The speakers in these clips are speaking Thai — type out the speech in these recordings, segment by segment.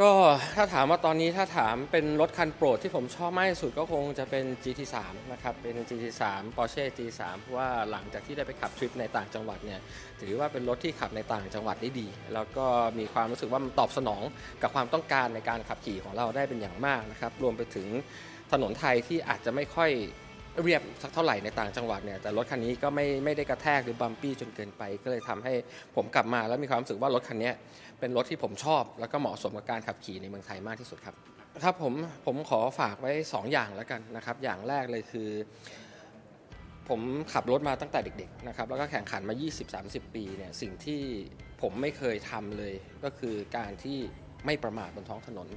ก็ถ้าถามว่าตอนนี้ถ้าถามเป็นรถคันโปรดที่ผมชอบมากที่สุดก็คงจะเป็น GT3 นะครับเป็น GT3 Porsche GT3 เพราะว่าหลังจากที่ได้ไปขับทริปในต่างจังหวัดเนี่ยถือว่าเป็นรถที่ขับในต่างจังหวัดได้ดี แล้วก็มีความรู้สึกว่ามันตอบสนองกับความต้องการในการขับขี่ของเราได้เป็นอย่างมากนะครับรวมไปถึงถนนไทยที่อาจจะไม่ค่อย เรียบสักเท่าไหร่ในต่างจังหวัดเนี่ยแต่รถคันนี้ก็ไม่ไม่ได้กระแทกหรือบัมปี้จนเกินไป ก็เลยทำให้ผมกลับมาแล้วมีความรู้สึกว่ารถคันนี้เป็นรถที่ผมชอบ แล้วก็เหมาะสมกับการขับขี่ในเมืองไทยมากที่สุดครับครับผมผมขอฝากไว้ 2 อย่างแล้วกันนะครับอย่างแรกเลยคือ ผมขับรถมาตั้งแต่เด็กๆนะครับแล้วก็แข่งขันมา 20-30 ปีเนี่ยสิ่งที่ผมไม่เคยทำเลยก็คือการที่ ไม่ประมาทบนท้องถนน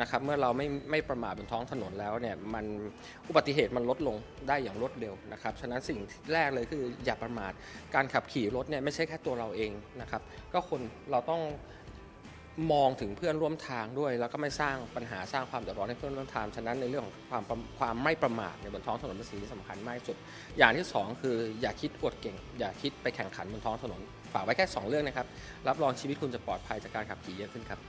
นะครับเมื่อเราไม่ไม่ประมาทบนท้องถนนแล้วเนี่ยมันอุบัติเหตุมันลดลงได้อย่างรวดเร็วนะครับฉะนั้นสิ่งแรกเลยคืออย่าประมาทการขับขี่รถเนี่ยไม่ใช่แค่ตัวเราเองนะครับก็คนเราต้องมองถึงเพื่อนร่วมทางด้วย แล้วก็ไม่สร้างปัญหาสร้างความเดือดร้อนให้เพื่อนร่วมทางฉะนั้นในเรื่องของความความไม่ประมาทในยบนท้องถนนเป็นสิ่งที่สำคัญมากที่สุด อย่างที่สองคืออย่าคิดอวดเก่ง อย่าคิดไปแข่งขันบนท้องถนนฝากไว้แค่สองเรื่องนะครับ รับรองชีวิตคุณจะปลอดภัยจากการขับขี่เยอะขึ้นครับ